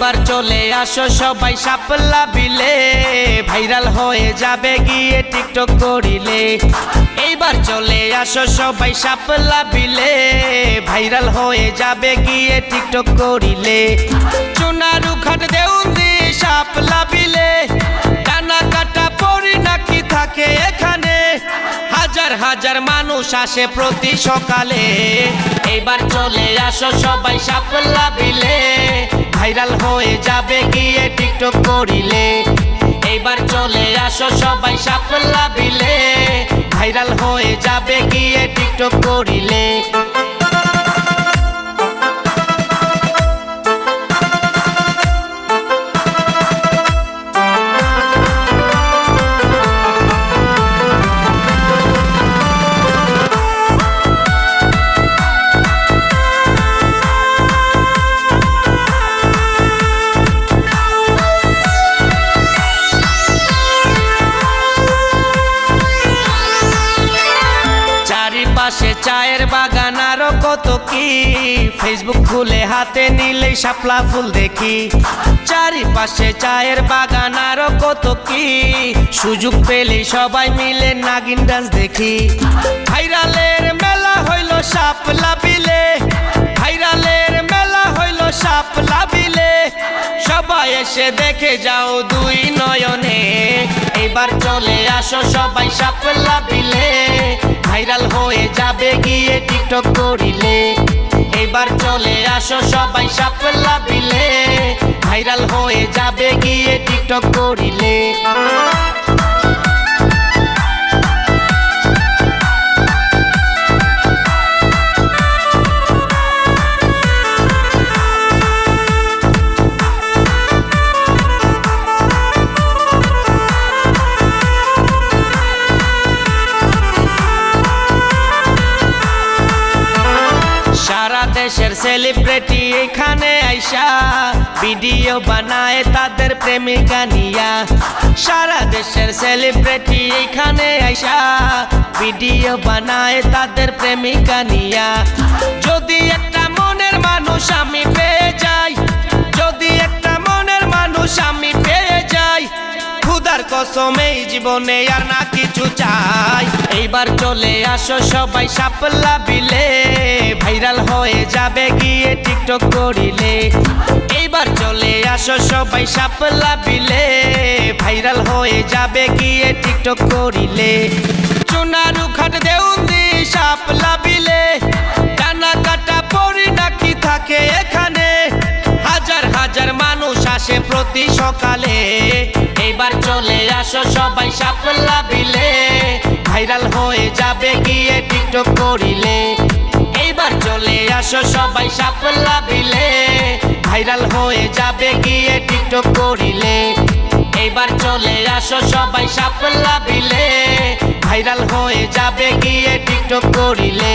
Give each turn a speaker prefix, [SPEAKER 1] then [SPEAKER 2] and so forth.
[SPEAKER 1] এইবার চলে আসো সবাই সাপলা বিলে। ভাইরাল হয়ে যাবে গিয়ে টিকটক করিলে। এইবার চলে আসো সবাই সাপলা বিলে। ভাইরাল হয়ে যাবে গিয়ে টিকটক করিলে। চুনারু খাট দেউন্দি সাপলা বিলে। টানা কাটা পরি নাকি থাকে এখানে। হাজার হাজার মানুষ আসে প্রতি সকালে। এইবার চলে আসো সবাই সাপলা বিলে। ভাইরাল হয়ে যাবে গিয়ে টিকটক করিলে। এইবার চলে আসো সবাই সাফল্য বিলে ভাইরাল হয়ে যাবে গিয়ে টিকটক করিলে। চায়ের বাগান আরও কত কি? ফেসবুক খুলে হাতে নিলে শাপলা ফুল দেখি। চারিপাশে চায়ের বাগান আরও কত কি? সুযোগ পেলে সবাই মিলে নাগিন ডান্স দেখি। ভাইরালের মেলা হইল শাপলা বিলে। ভাইরালের মেলা হইল শাপলা বিলে। সবাই এসে দেখে যাও দুই নয়নে। এবার চলে আসো সবাই সাপলা বিলে। ভাইরাল হয়ে যাবে গিয়ে টিকটক করিলে। এবার চলে আসো সবাই সাপলা বিলে ভাইরাল হয়ে যাবে গিয়ে টিকটক করিলে। দেশের সেলিব্রিটি এখানে আইসা। ভিডিও বানায় তাদের প্রেমিকা নিয়া। সারা দেশের সেলিব্রিটি এখানে আইসা। ভিডিও বানায় তাদের প্রেমিকা নিয়া। যদি একটা মনের মানুষ আমি পেয়ে যাই, যদি একটা মনের মানুষ আমি পেয়ে যাই, খুদার কসম জীবনে আর না কিছু চাই। এইবার চলে আসো সবাই সাপলা বিলে। ভাইরাল হয়ে যাবে গিয়ে টিকটক করিলে। এইবার চলে আসো সবাই সাপলা বিলে। ভাইরাল হয়ে যাবে গিয়ে টিকটক করিলে। চুনারু খাট দেউন্দি সাপলা বিলে। টানা কাটা পরি নাকি থাকে এখানে। হাজার হাজার মানুষ আসে প্রতি সকালে। এইবার চলে আসো সবাই সাপলা বিলে। ভাইরাল হয়ে যাবে, গিয়ে টিকটক করিলে। এইবার চলে আসো সবাই সাপলা বিলে। ভাইরাল হয়ে যাবে, গিয়ে টিকটক করিলে। এইবার চলে আসো সবাই সাপলা বিলে। ভাইরাল হয়ে যাবে, গিয়ে টিকটক করিলে।